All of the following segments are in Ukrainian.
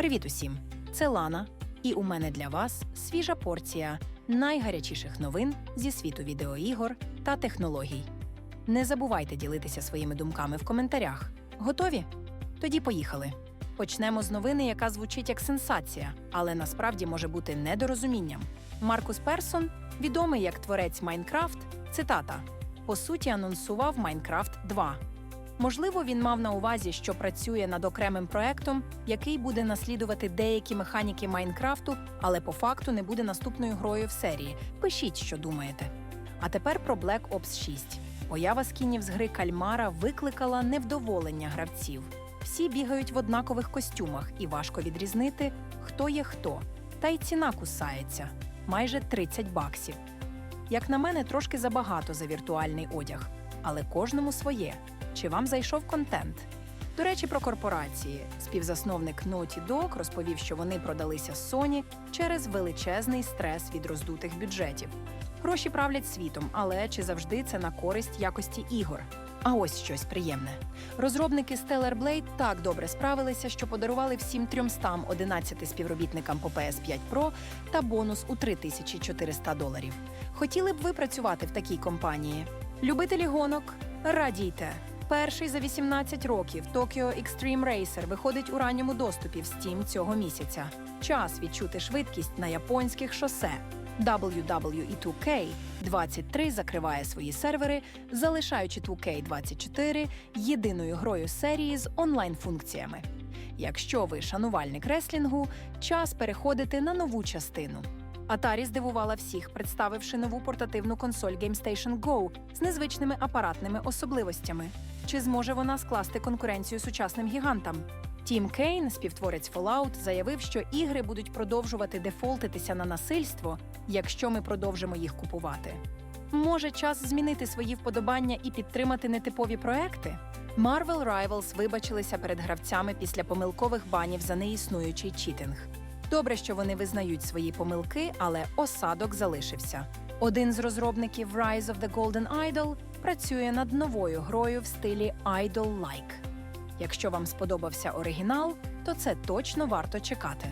Привіт усім! Це Лана, і у мене для вас свіжа порція найгарячіших новин зі світу відеоігор та технологій. Не забувайте ділитися своїми думками в коментарях. Готові? Тоді поїхали. Почнемо з новини, яка звучить як сенсація, але насправді може бути недорозумінням. Маркус Персон, відомий як творець Майнкрафт, цитата: по суті, анонсував Майнкрафт 2. Можливо, він мав на увазі, що працює над окремим проектом, який буде наслідувати деякі механіки Майнкрафту, але по факту не буде наступною грою в серії. Пишіть, що думаєте. А тепер про Black Ops 6. Поява скінів з гри Кальмара викликала невдоволення гравців. Всі бігають в однакових костюмах, і важко відрізнити, хто є хто. Та й ціна кусається майже 30 баксів. Як на мене, трошки забагато за віртуальний одяг, але кожному своє. Чи вам зайшов контент? До речі, про корпорації. Співзасновник Naughty Dog розповів, що вони продалися Sony через величезний стрес від роздутих бюджетів. Гроші правлять світом, але чи завжди це на користь якості ігор? А ось щось приємне. Розробники Stellar Blade так добре справилися, що подарували всім 311 співробітникам по PS5 Pro та бонус у 3400 доларів. Хотіли б ви працювати в такій компанії? Любителі гонок? Радійте! Перший за 18 років Tokyo Extreme Racer виходить у ранньому доступі в Steam цього місяця. Час відчути швидкість на японських шосе. WWE 2K 23 закриває свої сервери, залишаючи 2K24 єдиною грою серії з онлайн-функціями. Якщо ви шанувальник реслінгу, час переходити на нову частину. Atari здивувала всіх, представивши нову портативну консоль GameStation Go з незвичними апаратними особливостями. Чи зможе вона скласти конкуренцію сучасним гігантам? Тім Кейн, співтворець Fallout, заявив, що ігри будуть продовжувати дефолтитися на насильство, якщо ми продовжимо їх купувати. Може, час змінити свої вподобання і підтримати нетипові проекти? Marvel Rivals вибачилися перед гравцями після помилкових банів за неіснуючий читинг. Добре, що вони визнають свої помилки, але осадок залишився. Один з розробників Rise of the Golden Idol працює над новою грою в стилі Idol-like. Якщо вам сподобався оригінал, то це точно варто чекати.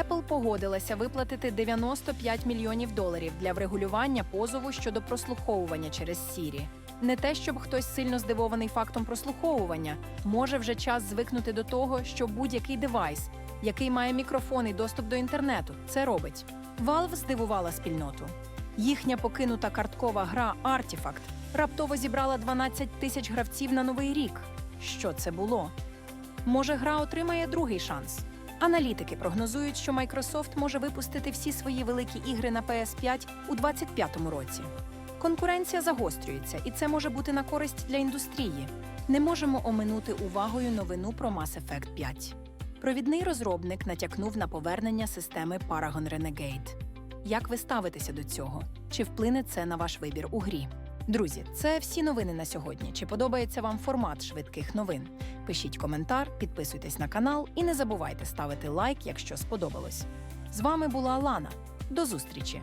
Apple погодилася виплатити 95 мільйонів доларів для врегулювання позову щодо прослуховування через Siri. Не те, щоб хтось сильно здивований фактом прослуховування, може вже час звикнути до того, що будь-який девайс, який має мікрофон і доступ до інтернету, це робить. Valve здивувала спільноту. Їхня покинута карткова гра Artifact раптово зібрала 12 тисяч гравців на новий рік. Що це було? Може, гра отримає другий шанс. Аналітики прогнозують, що Microsoft може випустити всі свої великі ігри на PS5 у 2025 році. Конкуренція загострюється, і це може бути на користь для індустрії. Не можемо оминути увагою новину про Mass Effect 5. Провідний розробник натякнув на повернення системи Paragon Renegade. Як ви ставитеся до цього? Чи вплине це на ваш вибір у грі? Друзі, це всі новини на сьогодні. Чи подобається вам формат швидких новин? Пишіть коментар, підписуйтесь на канал і не забувайте ставити лайк, якщо сподобалось. З вами була Лана. До зустрічі!